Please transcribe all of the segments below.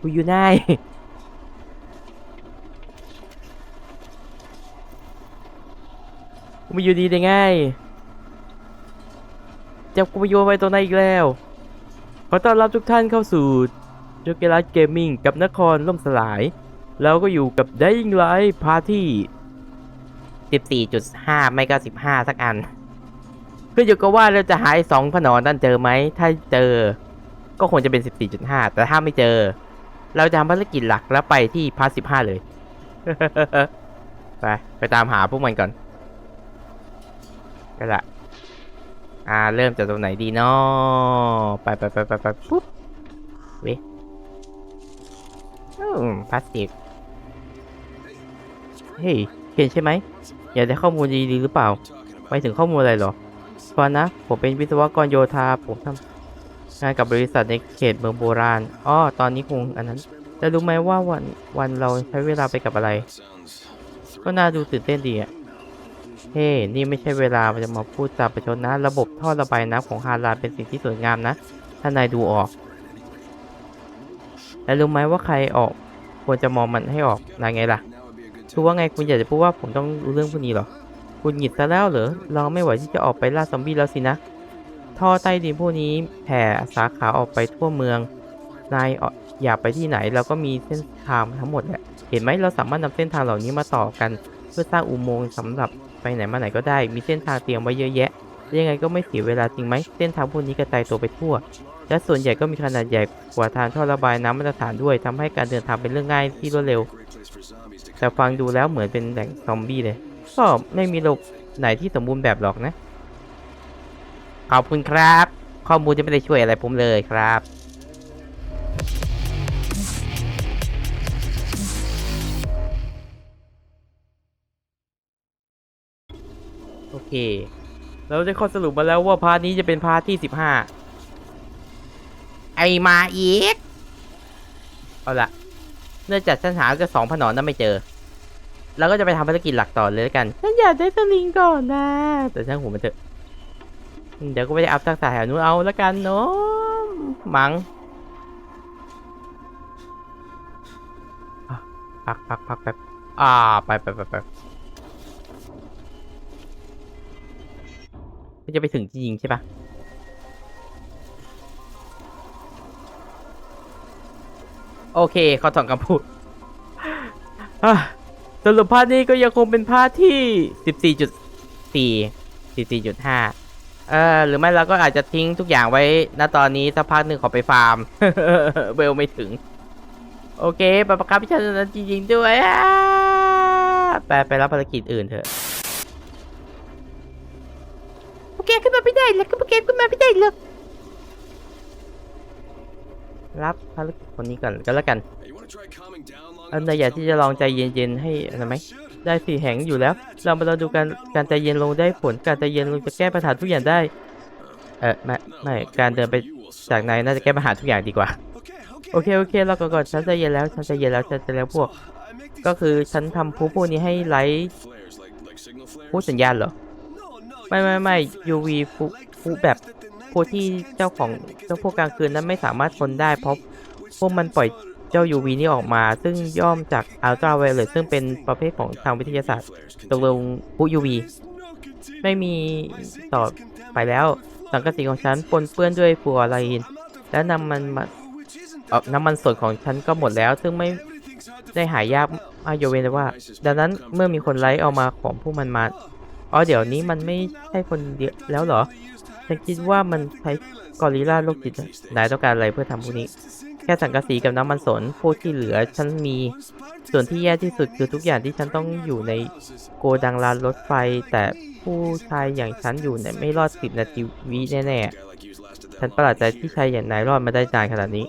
กูอยู่ไหนกูมาอยู่ดีได้ไงจับกูมาโยนไว้ตรงไหนอีกแล้ว ขอต้อนรับทุกท่านเข้าสู่โจเกลัสเกมมิ่งกับนครล่มสลาย แล้วก็อยู่กับ Dying Light Party 14.5 ไม่ก็ 15 สักอันขึ้นอยู่กับว่าเราจะหาไอ้สองผนอนนั่นเจอไหม ถ้าเจอ ก็คงจะเป็น 14.5 แต่ถ้าไม่เจอ เราจะทำภารกิจหลักแล้วไปที่พาร์ท15เลย ไป ไปตามหาพวกมันก่อนก็ละอ่าเริ่มจากตรงไหนดีเนาะไปไปไปไปไปปุ๊บเว้ยอืมพลาสติกเฮ้ยเห็นใช่ไหมอยากได้ข้อมูลดีๆหรือเปล่า ไปถึงข้อมูลอะไรหรอฟังนะ ผมเป็นวิศวกรโยธาผมทำ งานกับบริษัทในเขตเมืองโบราณ อ้อ ตอนนี้คงอันนั้น แต่รู้ไหมว่าวันวันเราใช้เวลาไปกับอะไร ก็น่าดูตื่นเต้นดีอะเฮ้ นี่ไม่ใช่เวลาจะมาพูดจาประชดนะ ระบบท่อระบายน้ำของฮาราเป็นสิ่งที่สวยงามนะ ถ้านายดูออกแล้วรู้ไหมว่าใครออก ควรจะมองมันให้ออกนายไงล่ะคือว่าไงคุณอยากจะพูดว่าผมต้องรู้เรื่องพวกนี้หรอ คุณหงิดซะแล้วเหรอ เราไม่ไหวที่จะออกไปล่าซอมบี้แล้วสินะ ท่อใต้ดินพวกนี้แผ่สาขาออกไปทั่วเมือง นายอยากไปที่ไหนเราก็มีเส้นทางทั้งหมดแหละเห็นไหมเราสามารถนำเส้นทางเหล่านี้มาต่อกัน เพื่อสร้างอุโมงค์สำหรับไปไหนมาไหนก็ได้ มีเส้นทางเตรียมไว้เยอะแยะ ยังไงก็ไม่เสียเวลาจริงไหมเส้นทางพวกนี้กระจายตัวไปทั่ว และส่วนใหญ่ก็มีขนาดใหญ่กว่าทางท่อระบายน้ำมาตรฐานด้วยทำให้การเดินทางเป็นเรื่องง่ายที่รวดเร็ว แต่ฟังดูแล้วเหมือนเป็นแหล่งซอมบี้เลยก็ไม่มีโลกไหนที่สมบูรณ์แบบหรอกนะ ขอบคุณครับ ข้อมูลจะไม่ได้ช่วยอะไรผมเลยครับ โอเค เราได้ข้อสรุปมาแล้วว่าพาร์ทนี้จะเป็นพาร์ทที่สิบห้าไอมาอีก เอาละเนื่องจากฉันหาก็สองผนอนนั้นไม่เจอเราก็จะไปทำภารกิจหลักต่อเลยแล้วกัน ฉันอยากได้สลิงก่อนนะ แต่ช่างหัวมันเถอะ เดี๋ยวก็ไปอัพทักษะแถวนู้นเอาแล้วกันเนาะมังพักพักพักแป๊บอ่า ไปไปไปไปจะไปถึงจริงใช่ปะโอเคเขาถอนคำพูดสรุปพาร์ทนี้ก็ยังคงเป็นพาร์ทที่ 14.4 14.5 เออหรือไม่เราก็อาจจะทิ้งทุกอย่างไว้ณตอนนี้สักพักหนึ่งขอไปฟาร์มเบลไม่ถึง โอเคไปประคับพิจารณาจริงๆด้วยอะไปไปรับภารกิจอื่นเถอะโอเคขึ้นมาไม่ได้แล้วก็โอเคขึ้นมาไม่ได้เลยรับภารกิจคนนี้ก่อนก็แล้วกันอันใดอยากที่จะลองใจเย็นๆให้อะไรไหม ได้สี่แห่งอยู่แล้ว เรามาเราดูการการใจเย็นลงได้ผลการใจเย็นลงจะแก้ปัญหาทุกอย่างได้ เออไม่ไม่การเดินไปจากในน่าจะแก้ปัญหาทุกอย่างดีกว่า โอเคโอเคเราก็ก่อนฉันใจเย็นแล้วฉันใจเย็นแล้วฉันใจแล้วพวก ก็คือฉันทำผู้พวกนี้ให้ไลท์ผู้สัญญาณเหรอไม่ไม่ไม่ UV ผู้ผู้แบบผู้ที่เจ้าของเจ้าพวกกลางคืนนั้นไม่สามารถทนได้เพราะพวกมันปล่อย เจ้า UV นี้ออกมา ซึ่งย่อมจาก Ultra Violet ซึ่งเป็นประเภทของทางวิทยาศาสตร์ตกลงผู้ UV ไม่มีต่อไปแล้ว สังกะสีของฉันปนเปื้อนด้วยฟลูออไรด์และน้ำมันน้ำมันสดของฉันก็หมดแล้ว ซึ่งไม่ได้หายากอายเวนว่า ดังนั้นเมื่อมีคนไลค์เอามาของพวกมันมาอ๋อเดี๋ยวนี้มันไม่ใช่คนเดียวแล้วเหรอฉันคิดว่ามันใช้กอริลลาโรคจิตอะนายต้องการอะไรเพื่อทำพวกนี้ ค่สังกะสีกับน้ำมันสน พวกที่เหลือฉันมี ส่วนที่แย่ที่สุดคือทุกอย่างที่ฉันต้องอยู่ในโกดังลานรถไฟ แต่ผู้ชายอย่างฉันอยู่เนี่ยไม่รอดสิบนาทีวิแน่ๆ ฉันประหลาดใจที่ชายอย่างนายรอดมาได้นานขนาดนี้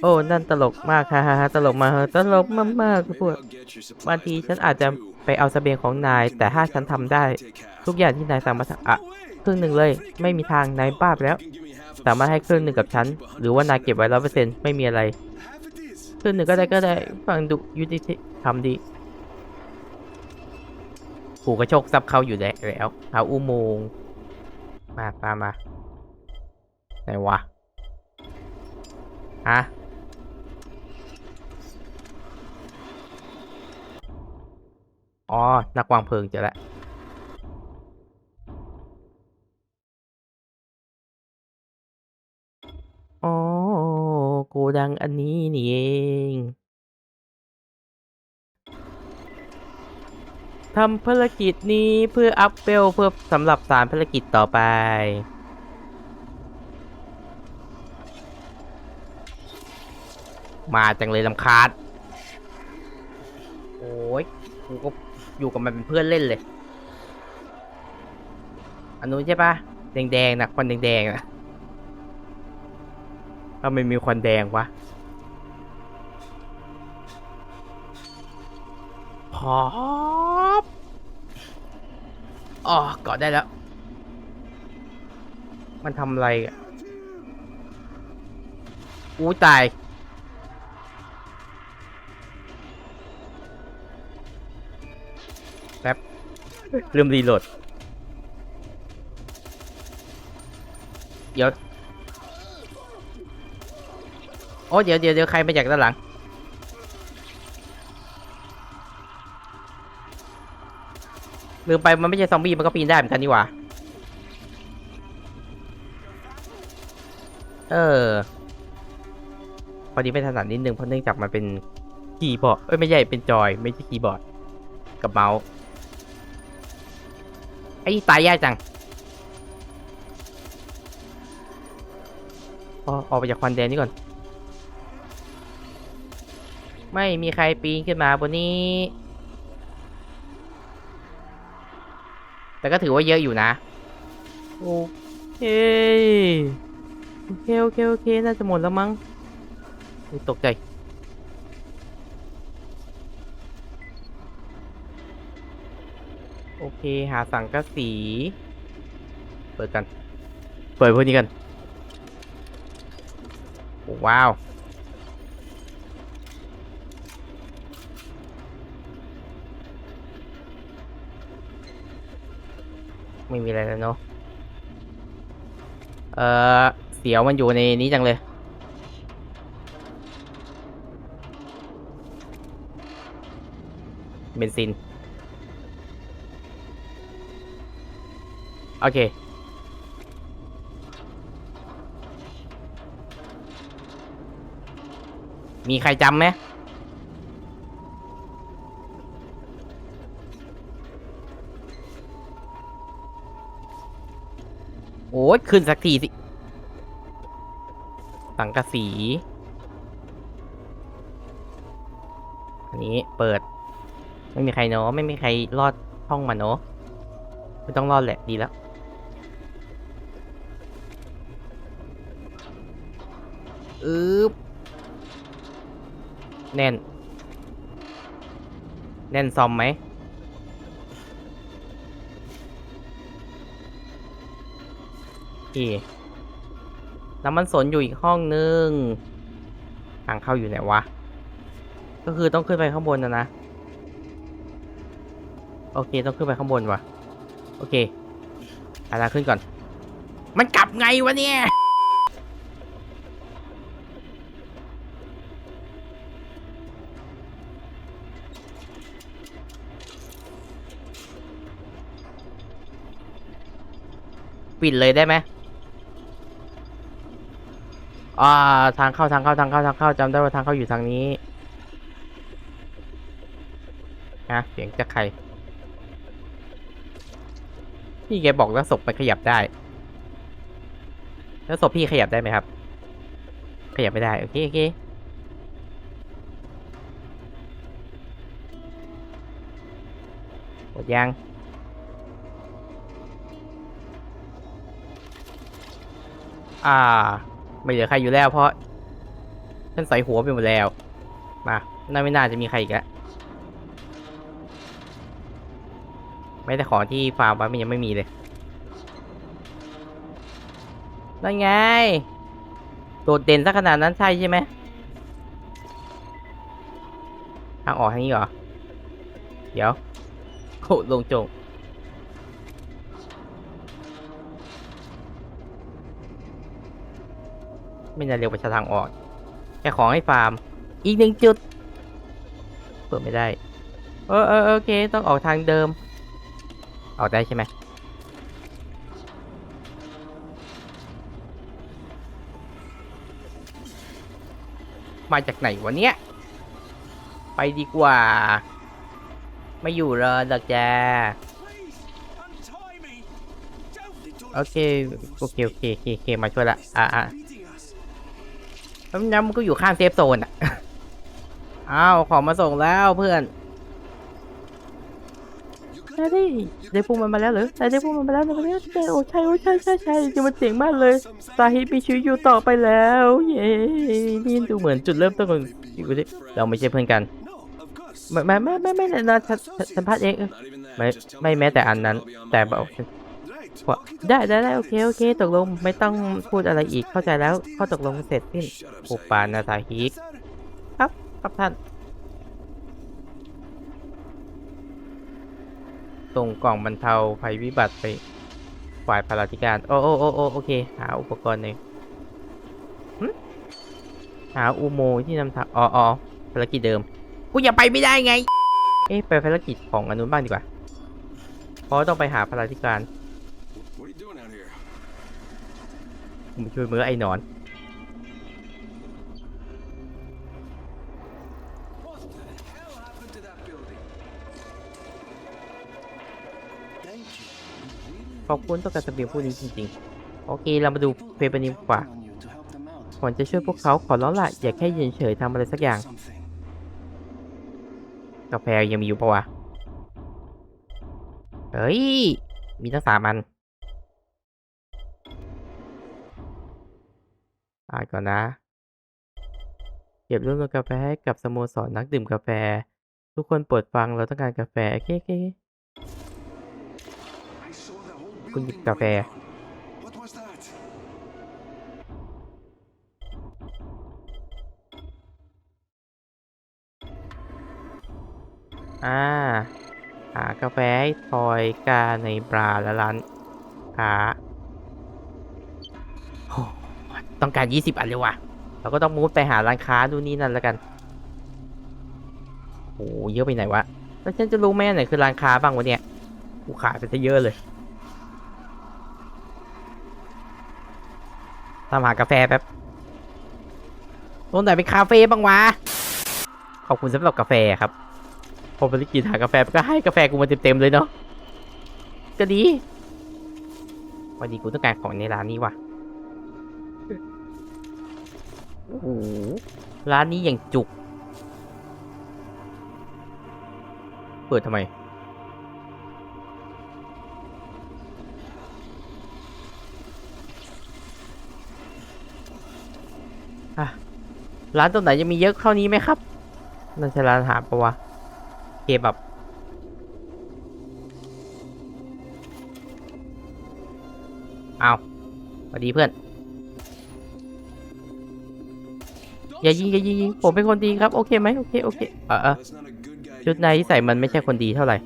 โอ้ นั่นตลกมากฮ่าฮ่าฮ่าตลกมากตลกมากๆพวกบางทีฉันอาจจะไปเอาเสบียงของนาย แต่ถ้าฉันทำได้ ทุกอย่างที่นายสามารถทำอะครึ่งหนึ่งเลย ไม่มีทางนายบ้าไปแล้ว สามารถให้ครึ่งหนึ่งกับฉัน หรือว่านายเก็บไว้ร้อยเปอร์เซ็นต์ไม่มีอะไรครึ่งหนึ่งก็ได้ก็ได้ฟังดูยุติธรรมดีผูกกระโชกซับเข้าอยู่แล้วเอาอุโมงมาตามมาไหนวะฮะอ๋อ นักวางเพลิงเจอแล้ว โกดังอันนี้นี่เอง ทำภารกิจนี้เพื่ออัพเวลเพื่อสำหรับสารภารกิจต่อไป มาจังเลยลำคาญโอ้ยกูก็อยู่กับมันเป็นเพื่อนเล่นเลย อันนู้นใช่ปะแดงๆนะควันแดงๆนะ ทำไมมีควันแดงวะ พอบอ๋อเกาะได้แล้ว มันทำอะไรอะอู้ตาย แป๊บลืมรีโหลด เดี๋ยว อ้เดี๋ยวเดี๋ยวเดี๋ยวใครมาจากด้านหลัง ลืมไปมันไม่ใช่ซอมบี้มันก็ปีนได้เหมือนกันนี่หว่าเออ พอดีไม่ถนัดนิดนึงเพราะเนื่องจากมันเป็นคีย์บอร์ดเอ้ยไม่ใช่เป็นจอย ไม่ใช่คีย์บอร์ด กับเมาส์ไอ้ตายยากจังพอออกไปจากควันแดนนี่ก่อน ไม่มีใครปีนขึ้นมาบนนี้ แต่ก็ถือว่าเยอะอยู่นะ โอเคโอเคโอเคโอเคน่าจะหมดแล้วมั้งอุ๊ยตกใจ โอเคหาสังกะสี เปิดกัน เปิดพวกนี้กันโอ้ว้าว ไม่มีอะไรแล้วเนาะเออเสียวมันอยู่ในนี้จังเลยเบนซิน โอเค มีใครจำไหม ยขึ้นสักทีสิ สังกะสี อันนี้เปิด ไม่มีใครเนาะไม่มีใครรอดห้องมาเนาะไม่ต้องรอดแหละดีแล้วอึ๊บแน่น แน่นซอมไหม โอ เคน้ำมันสนอยู่อีกห้องนึงทางเข้าอยู่ไหนวะ ก็คือต้องขึ้นไปข้างบนนะนะ โอเคต้องขึ้นไปข้างบนวะโอเคอาลาขึ้นก่อน มันกลับไงวะเนี่ยปิดเลยได้ไหม อ่าทางเข้าทางเข้าทางเข้าทางเข้าจำได้ว่าทางเข้าอยู่ทางนี้ฮะเสียงจากใครพี่แกบอกว่าศพมันขยับได้ แล้วศพพี่ขยับได้ไหมครับ ขยับไม่ได้โอเคโอเคหมดยังอ่า ไม่เหลือใครอยู่แล้วเพราะฉันใส่หัวไปหมดแล้ว มาน่าไม่น่าจะมีใครอีกแล้วไม่แต่ของที่ฟาร์มไว้มันยังไม่มีเลยนั่นไง โดดเด่นสักขนาดนั้นใช่ใช่ไหมทางออกทางนี้เหรอ เดี๋ยวโคลงจง ไม่น่าเร็วไปทางออก แค่ของให้ฟาร์ม อีกหนึ่งจุด เปิดไม่ได้ เออเออโอเค ต้องออกทางเดิม ออกได้ใช่ไหมมาจากไหนวะเนี่ยไปดีกว่า ไม่อยู่เลยดอกแจโอเค โอเค โอเค โอเคโอเคมาช่วยละ อะอะ แล้วน้ำมันก็อยู่ข้างเซฟโซนอะ อ้าวของมาส่งแล้วเพื่อนได้ดิได้พุ่งมันมาแล้วเหรอได้ได้พุ่งมันมาแล้วนะเนี่ยได้โอ้ใช่โอ้ใช่ใช่ใช่จะมันเจ๋งมากเลยสาฮิตมีชีวิตอยู่ต่อไปแล้ว เย้นี่ดูเหมือนจุดเริ่มต้นของอยู่ดิเราไม่ใช่เพื่อนกัน ไม่ไม่ไม่ไม่ไม่นะฉันฉันสัมภาษณ์เองไม่ไม่แม้แต่อันนั้น แต่บอก ได้ได้ได้โอเคโอเคตกลงไม่ต้องพูดอะไรอีกเข้าใจแล้วข้อตกลงเสร็จสิ้นโอปานาซาฮิครับครับท่านส่งกล่องบรรเทาภัยพิบัติไปฝ่ายพลาธิการ โอ้โอ้โอ้โอโอเค หาอุปกรณ์หน่อยหึหาอุโมงค์ที่นำทางอ๋ออภารกิจเดิมกูอย่าไปไม่ได้ไง เอ๊ะไปภารกิจของอนนุนบ้างดีกว่าเพราะต้องไปหาพลาธิการ ผมช่วยมือไอ้หนอน ขอบคุณต่อการเสบียงผู้นี้จริงๆ โอเค เรามาดูเพเปอร์นิมกว่าก่อนจะช่วยพวกเขาขอร้องละอย่าแค่ยืนเฉยทำอะไรสักอย่าง กาแฟยังมีอยู่ปะวะ เฮ้ย มีตั้งสามอัน อ่านก่อนนะ เก็บรวบรวมกาแฟให้กับสโมสรนักดื่มกาแฟ ทุกคนโปรดฟังเราต้องการกาแฟโอเคโอเคคุณหยิบกาแฟ อ่า หากาแฟทอยกาในบราและร้านค้า ต้องการ 20 อันเลยว่ะ เราก็ต้องมูดไปหาร้านค้าดูนี่นั่นแล้วกันโอ้เยอะไปไหนวะ แล้วฉันจะรู้ไหมอันไหนคือร้านค้าบ้างวะเนี่ย กูขายไปซะเยอะเลยตามหากาแฟแป๊บตรงไหนเป็นคาเฟ่บ้างวะ ขอบคุณสำหรับกาแฟครับ พอไปกินหากาแฟก็ให้กาแฟกูมาเต็มๆเลยเนาะ ก็ดี วันนี้กูต้องการของในร้านนี้ว่ะ โอ้ร้านนี้อย่างจุก เปิดทำไม ร้านตรงไหนจะมีเยอะเท่านี้ไหมครับน่าจะร้านอาหารปะวะเคบับเอาสวัสดีเพื่อน อย่ายิงอย่ายิงยิงผมเป็นคนดีครับ โอเคไหมโอเคโอเคเออเออชุดในที่ใส่มันไม่ใช่คนดีเท่าไหร่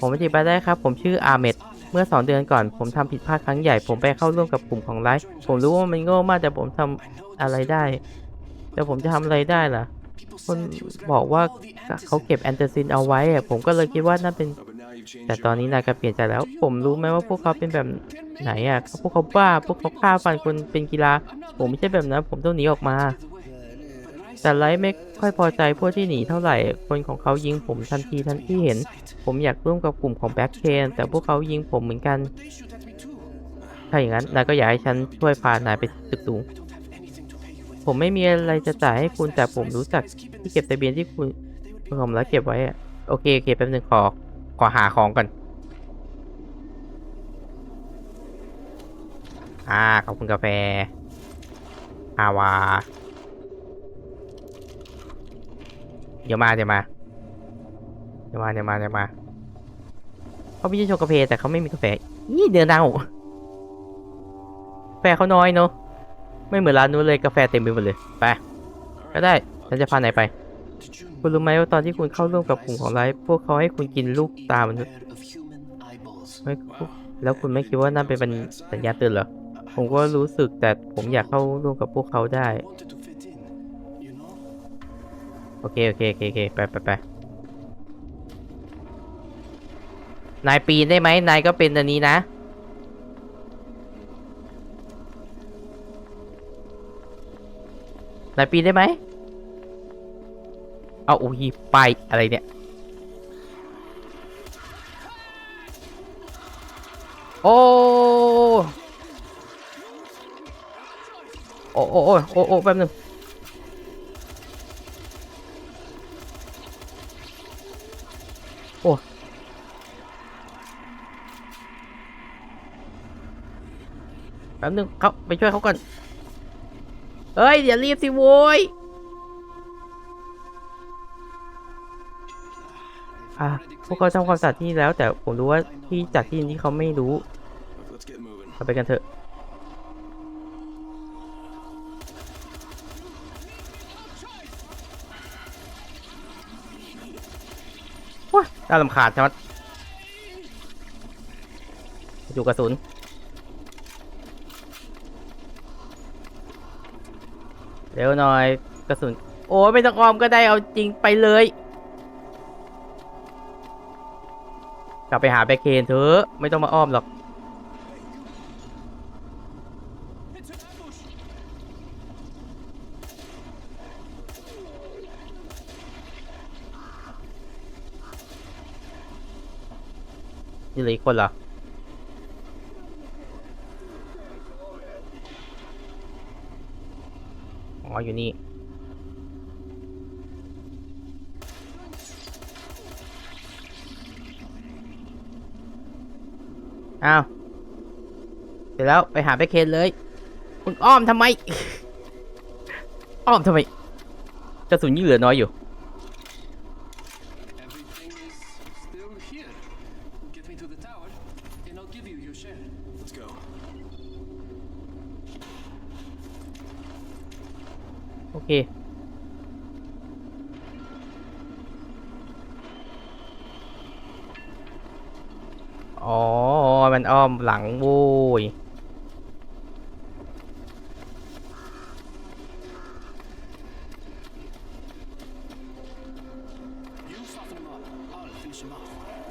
ผมอธิบายได้ครับ ผมชื่ออาเมดเมื่อสองเดือนก่อน ผมทำผิดพลาดครั้งใหญ่ ผมไปเข้าร่วมกับกลุ่มของไลฟ์ผมรู้ว่ามันโง่มากแต่ผมทำอะไรได้ แต่ผมจะทำอะไรได้ล่ะ คนบอกว่าเขาเก็บแอนเตอร์ซินเอาไว้ผมก็เลยคิดว่านั่นเป็น แต่ตอนนี้นายก็เปลี่ยนใจแล้ว ผมรู้ไหมว่าพวกเขาเป็นแบบไหนอะพวกเขาบ้า พวกเขาฆ่าฟันคนเป็นกีฬา ผมไม่ใช่แบบนั้น ผมต้องหนีออกมา แต่ไลท์ไม่ค่อยพอใจพวกที่หนีเท่าไหร่ คนของเขายิงผมทันทีทันที่เห็น ผมอยากร่วมกับกลุ่มของแบ็คเคนแต่พวกเขายิงผมเหมือนกัน ถ้าอย่างนั้นนายก็อยากให้ฉันช่วยพานายไปตึกสูงผมไม่มีอะไรจะจ่ายให้คุณแต่ผมรู้จักที่เก็บทะเบียนที่คุณคุณผมแล้วเก็บไว้อะโอเคโอเคแป๊บนึงขอขอหาของก่อนอ่าขอบคุณกาแฟอาวา เดี๋ยวมาเดี๋ยวมาเดี๋ยวมาเดี๋ยวมาเดี๋ยวมาเขาไม่ใช่โชว์กาแฟแต่เขาไม่มีกาแฟนี่เดือนเน่ากาแฟเขาน้อยเนอะไม่เหมือนร้านนู้นเลยกาแฟเต็มไปหมดเลยไปก็ได้ฉันจะพานายไป คุณรู้ไหมว่าตอนที่คุณเข้าร่วมกับกลุ่มของไลฟ์พวกเขาให้คุณกินลูกตามนุษย์ pair of human eyeballs? ไม่แล้วคุณไม่คิดว่านั่นเป็นสัญญาณเตือนเหรอผมก็รู้สึกแต่ผมอยากเข้าร่วมกับพวกเขาได้ อเคโอเคโอเคโอเคไปไปไปนายปีนได้ไหมนายก็เป็นอันนี้นะนายปีนได้ไหมเอาอุ้ยไปอะไรเนี่ยโอ้โอ้โอ้โอ้โอ้โอ้แป๊บนึง แป๊บนึงเขาไปช่วยเขาก่อน เฮ้ยอย่ารีบสิโว้ยอะพวกเขาทำความสะอาดที่แล้ว แต่ผมรู้ว่าที่จากที่นี่เขาไม่รู้เราไปกันเถอะโอ้ยน่าลำคาญใช่ไหมอยู่กระสุน เร็วหน่อยกระสุน โอ้ไม่ต้องออมก็ได้เอาจริงไปเลย กลับไปหาแบคเคนเถอะไม่ต้องมาอ้อมหรอกนี่เลืออีกคนเหรอ อออยู่นี่ อ้าว เสร็จแล้วไปหาแบคเคนเลย คุณอ้อมทำไม อ้อมทำไมกระสุนยิ่งเหลือน้อยอยู่ อ๋อ มันอ้อมหลังบุย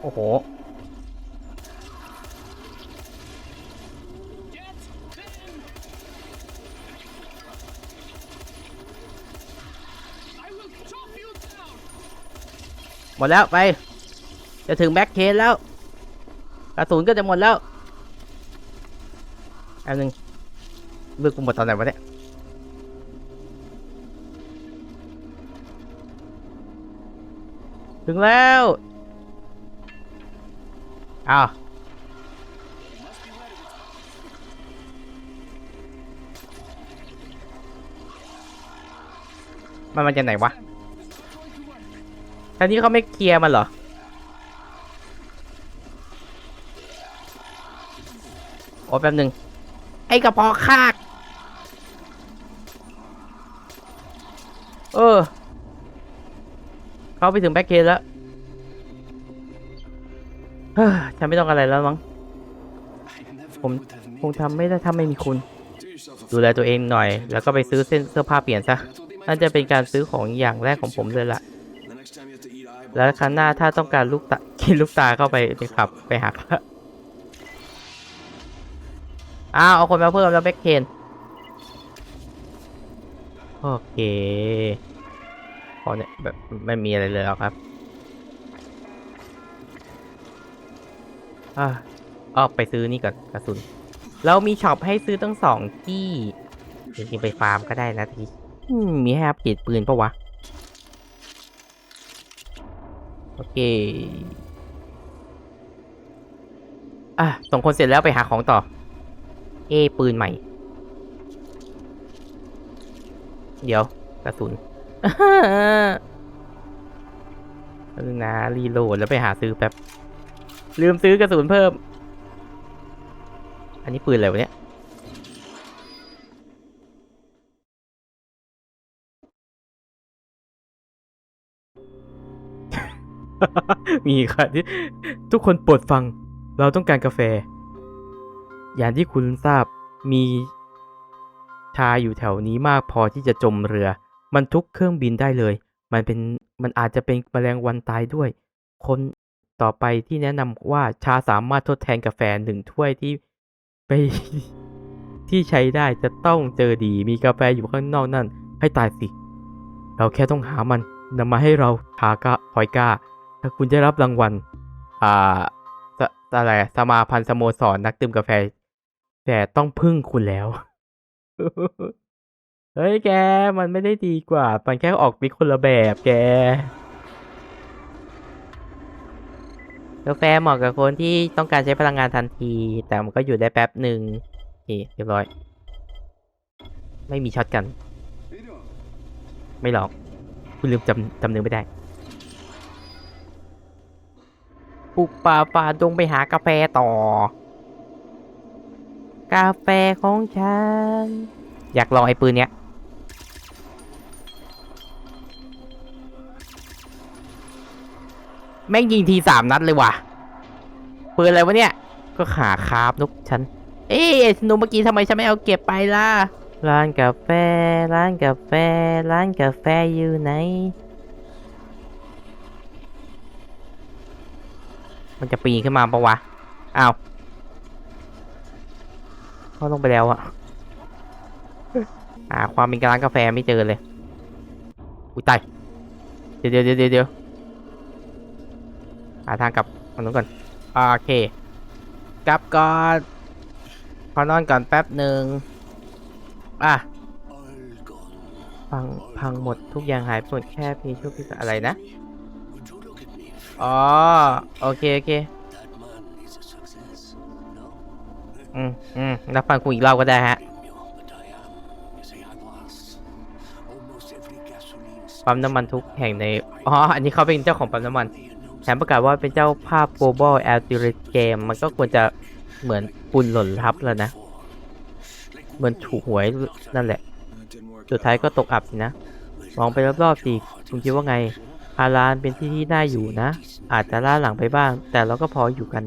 โอ้โห หมดแล้วไป จะถึงแบ็คเคสแล้ว กระสุนก็จะหมดแล้วอันนึงเลือกกูหมดตอนไหนวะเนี่ยถึงแล้วอ้าวมันมาจากไหนวะท่านี้เขาไม่เคลียร์มันเหรอ โอ้แป๊บหนึ่งไอ้กระเพาะคาก เออ เขาไปถึงแบ็คเคนแล้วเฮ้ยฉันไม่ต้องอะไรแล้วมั้ง I never ผม- would have คง made it. ทำไม่ได้ถ้าไม่มีคุณ Do yourself a ดูแลตัวเองหน่อย แล้วก็ไปซื้อเส้นเสื้อผ้าเปลี่ยนซะ That will be my น่าจะ first เป็นการ purchase. ซื้อของอย่างแรกของผมเลยล่ะ The next time you have to eat eyeballs. แล้วครั้งหน้าถ้าต้องการลูกตากินลูกตาเข้าไปไปขับไปหัก อ้าวเอาคนมาเพิ่มแล้วแบ็คเคนโอเคพอเนี่ยแบบไม่มีอะไรเลยแล้วครับอ่าออกไปซื้อนี่ก่อนกระสุน เรามีช็อปให้ซื้อตั้งสองที่จริงๆไปฟาร์มก็ได้นะทีมมีให้อัปเกรดปืนปะวะ โอเค อะส่งคนเสร็จแล้วไปหาของต่อ เอปืนใหม่ เดี๋ยวกระสุนเออนะรีโหลดแล้วไปหาซื้อแป๊บ ลืมซื้อกระสุนเพิ่ม อันนี้ปืนอะไรวะเนี่ยมีค่ะที่ทุกคนโปรดฟัง เราต้องการกาแฟ อย่างที่คุณทราบมีชายอยู่แถวนี้มากพอที่จะจมเรือ มันทุกเครื่องบินได้เลย มันเป็นมันอาจจะเป็นแมลงวันตายด้วย คนต่อไปที่แนะนำว่าชาสามารถทดแทนกาแฟหนึ่งถ้วยที่ไปที่ใช้ได้จะต้องเจอดีมีกาแฟอยู่ข้างนอกนั่น ให้ตายสิ เราแค่ต้องหามันนำมาให้เราทากะพอยกาถ้าคุณได้รับรางวัล อ่าอะไรสมาพันธ์สโมสรนักดื่มกาแฟ แต่ต้องพึ่งคุณแล้ว เฮ้ยแก มันไม่ได้ดีกว่า มันแค่ออกมิคนละแบบแกกาแฟเหมาะกับคนที่ต้องการใช้พลังงานทันที แต่มันก็อยู่ได้แป๊บหนึ่งโอเคเรียบร้อย ไม่มีช็อตกัน ไม่หรอก คุณลืมจำจำเนื้อไม่ได้ปลุกป่าฝ่าดงไปหากาแฟต่อ กาแฟของฉัน อยากลองไอ้ปืนเนี้ย แม่งยิงทีสามนัดเลยว่ะ ปืนอะไรวะเนี่ย ก็ขาคาบนกฉัน เอ๊ะสนุกเมื่อกี้ทำไมฉันไม่เอาเก็บไปล่ะ ร้านกาแฟ ร้านกาแฟ ร้านกาแฟอยู่ไหน มันจะปีนขึ้นมาปะวะ อ้าว เขาลงไปแล้วอะหาความเป็นร้านกาแฟไม่เจอเลย อุ้ยตาย เดี๋ยวเดี๋ยวเดี๋ยวเดี๋ยวหาทางกลับทางนู้นก่อนโอเค กลับก่อนขอนอนก่อนแป๊บหนึ่งอะพังพังหมดทุกอย่างหายหมดแค่เพียงชั่วพิษอะไรนะ Would you look at me? อ๋อ โอเค โอเค อืมอืมรับฟังคุณอีกรอบก็ได้ฮะ ปั๊มน้ำมันทุกแห่งใน อ๋อ อันนี้เขาเป็นเจ้าของปั๊มน้ำมัน แถมประกาศว่าเป็นเจ้าภาพ Global a l t i r a t Game มันก็ควรจะเหมือนปุนหล่นทับแล้วนะ เหมือนถูกหวยนั่นแหละ สุดท้ายก็ตกอับสินะ มองไปรอบๆสิคุณคิดว่าไงฮารานเป็นที่ที่น่าอยู่นะ อาจจะล่าหลังไปบ้าง แต่เราก็พออยู่กัน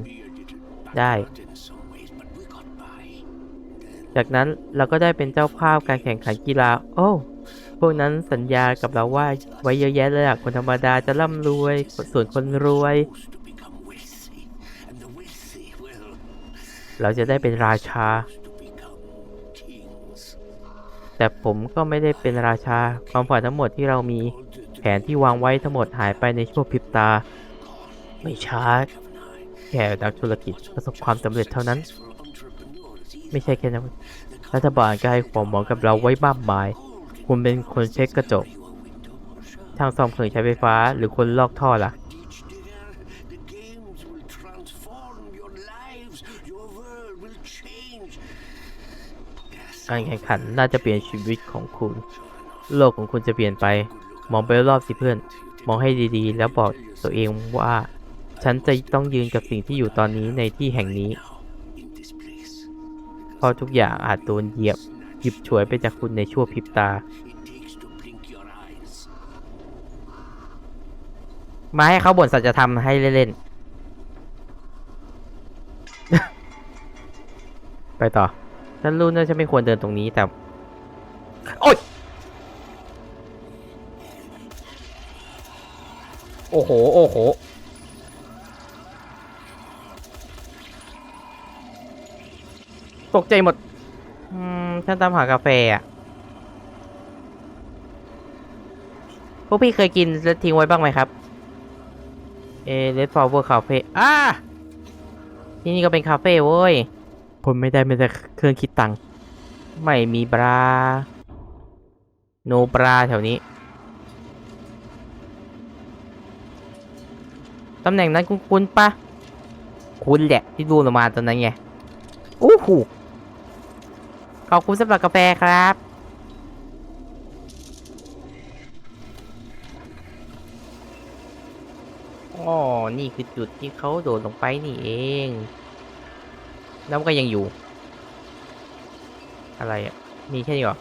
ได้ จากนั้นเราก็ได้เป็นเจ้าภาพการแข่งขันกีฬา โอ้พวกนั้นสัญญากับเราว่าไว้เยอะแยะเลยอะคนธรรมดาจะร่ำรวย ส่วนคนรวย เราจะได้เป็นราชา แต่ผมก็ไม่ได้เป็นราชา ความฝันทั้งหมดที่เรามีแผนที่วางไว้ทั้งหมดหายไปในชั่วพริบตา ไม่ช้า แค่นักธุรกิจประสบความสำเร็จเท่านั้น ไม่ใช่แค่นั้นรัฐบาลก็ให้ความหวังกับเราไว้มากมาย คุณเป็นคนเช็คกระจกช่างซ่อมเครื่องใช้ไฟฟ้า หรือคนลอกท่อล่ะ การแข่งขันน่าจะเปลี่ยนชีวิตของคุณ โลกของคุณจะเปลี่ยนไป มองไปรอบๆสิเพื่อน มองให้ดีๆ แล้วบอกตัวเองว่า ฉันจะต้องยืนกับสิ่งที่อยู่ตอนนี้ในที่แห่งนี้ เพราะทุกอย่างอาจโดนเหยียบ หยิบฉวยไปจากคุณในชั่วพริบตา มาให้เขาบ่นสัจธรรมให้เล่นๆ ไปต่อฉันรู้นะฉันไม่ควรเดินตรงนี้แต่ โอ๊ยโอ้โห โอ้โห ตกใจหมด อืม ฉันตามหากาแฟอะ พวกพี่เคยกินแล้วทิ้งไว้บ้างไหมครับ เอเลดฟลาวเวอร์คาเฟ่อ่าที่นี่ก็เป็นคาเฟ่เว้ย ผมไม่ได้ไม่แต่เครื่องคิดตังค์ ไม่มีบรา โนบราแถวนี้ ตำแหน่งนั้นคุ้นๆปะ คุณแหละที่ดูลงมาตอนนั้นไงอู้หู ขอบคุณสำหรับกาแฟครับ อ๋อ นี่คือจุดที่เขาโดดลงไปนี่เองแล้วก็ยังอยู่ อะไรอะ มีแค่นี้เหรอ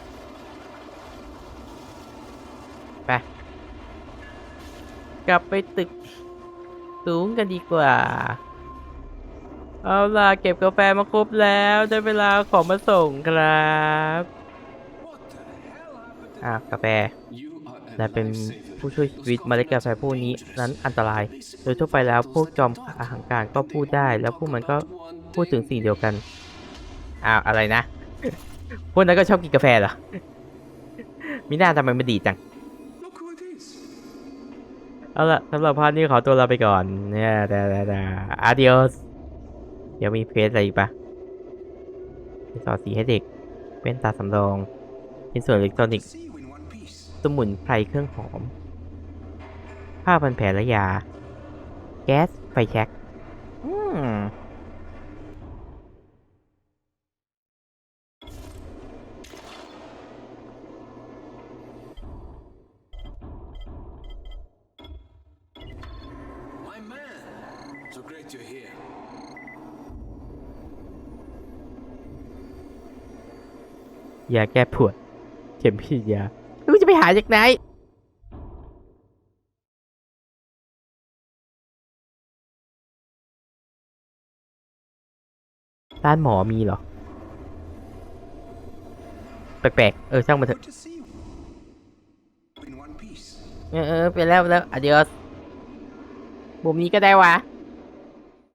ไป กลับไปตึก สูงกันดีกว่า เอาล่ะเก็บกาแฟมาครบแล้วได้เวลาของมาส่งครับอะกาแฟ You are a นายเป็นผู้ช่วยชีวิตเมล็ดกาแฟพวกนี้นั้นอันตราย โดยทั่วไปแล้วพวกจอมอาหังการก็พูดได้ แล้วพวกมันก็พูดถึงสิ่งเดียวกันอ้าวอะไรนะ พวกนั้นก็ชอบกินกาแฟเหรอมีหน้าทำไมมันดีจังเอาล่ะสำหรับพาร์ทนี้ขอตัวลาไปก่อนเนี่ยดาดาดาอาดิโอส เดี๋ยวมีเพจอะไรอีกปะมีสอสีให้เด็กเป็นตาสำรอง เป็นส่วนอิเล็กทรอนิกส์สมุนไพรเครื่องหอม ผ้าพันแผลและยา แก๊สไฟแช็ก อืม ยาแก้ปวด เข็มฉีดยาลูกจะไปหาจากไหนร้านหมอมีเหรอ แปลกๆ เออ ช่างมันเถอะ Good to see you. In one piece. เออเออไปแล้วไปแล้ว adios มุมนี้ก็ได้วะ